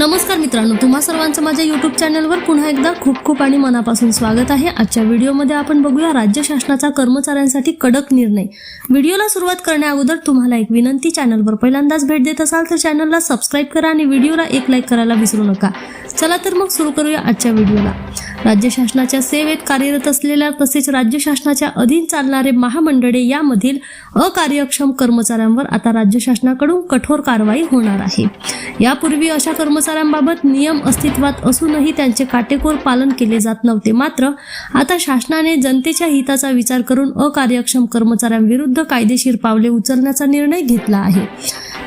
नमस्कार मित्रांनो तुम्हा सर्वांचं माझ्या युट्यूब चॅनलवर पुन्हा एकदा खूप खूप आणि मनापासून स्वागत आहे. आजच्या व्हिडिओमध्ये आपण बघूया राज्य शासनाचा कर्मचाऱ्यांसाठी कडक निर्णय. व्हिडिओला सुरुवात करण्याअगोदर तुम्हाला एक विनंती चॅनलवर पहिल्यांदाच भेट देत असाल तर चॅनलला सबस्क्राईब करा आणि व्हिडिओला एक लाईक करायला विसरू नका. चला तर मग सुरू करूया आजच्या व्हिडिओला. राज्य शासनाच्या सेवेत कार्यरत असलेल्या तसेच राज्य शासनाच्या अधीन चालणारे महामंडळे यामधील अकार्यक्षम कर्मचाऱ्यांवर आता राज्य शासनाकडून कठोर कारवाई होणार आहे. यापूर्वी अशा कर्मचाऱ्यांबाबत नियम अस्तित्वात असूनही त्यांचे काटेकोर पालन केले जात नव्हते. मात्र आता शासनाने जनतेच्या हिताचा विचार करून अकार्यक्षम कर्मचाऱ्यांविरुद्ध कायदेशीर पावले उचलण्याचा निर्णय घेतला आहे.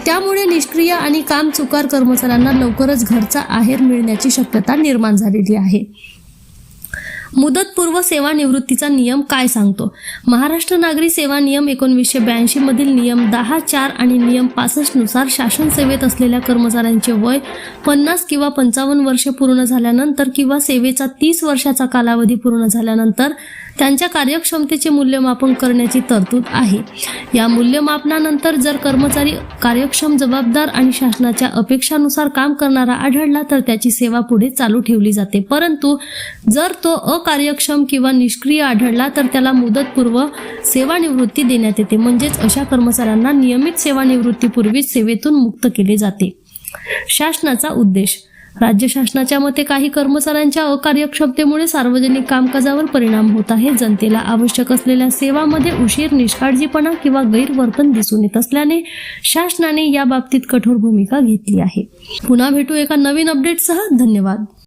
त्यामुळे निष्क्रिय आणि काम चुकार कर्मचाऱ्यांना लवकरच घरचा आहेर मिळण्याची शक्यता निर्माण झालेली आहे. मुदतपूर्व सेवानिवृत्तीचा नियम काय सांगतो? महाराष्ट्र नागरी सेवा नियम एकोणवीसशे ब्याऐंशी मधील नियम दहा चार आणि नियम पासष्टनुसार शासन सेवेत असलेल्या कर्मचाऱ्यांचे वय पन्नास किंवा पंचावन्न वर्षे पूर्ण झाल्यानंतर किंवा सेवेचा तीस वर्षाचा कालावधी पूर्ण झाल्यानंतर त्यांच्या कार्यक्षमतेचे मूल्यमापन करण्याची तरतूद आहे. या मूल्यमापनानंतर जर कर्मचारी कार्यक्षम जबाबदार आणि शासनाच्या अपेक्षानुसार काम करणारा आढळला तर त्याची सेवा पुढे चालू ठेवली जाते. परंतु जर तो अकार्यक्षम किंवा निष्क्रिय आढळला तर त्याला मुदतपूर्व सेवानिवृत्ती देण्यात येते. म्हणजेच अशा कर्मचाऱ्यांना नियमित सेवानिवृत्तीपूर्वीच सेवेतून मुक्त केले जाते. शासनाचा उद्देश राज्य शासनाच्या मते काही कर्मचाऱ्यांच्या अकार्यक्षमतेमुळे सार्वजनिक कामकाजावर परिणाम होत आहे. जनतेला आवश्यक असलेल्या सेवामध्ये उशीर निष्काळजीपणा किंवा गैरवर्तन दिसून येत असल्याने शासनाने या बाबतीत कठोर भूमिका घेतली आहे. पुन्हा भेटू एका नवीन अपडेटसह धन्यवाद.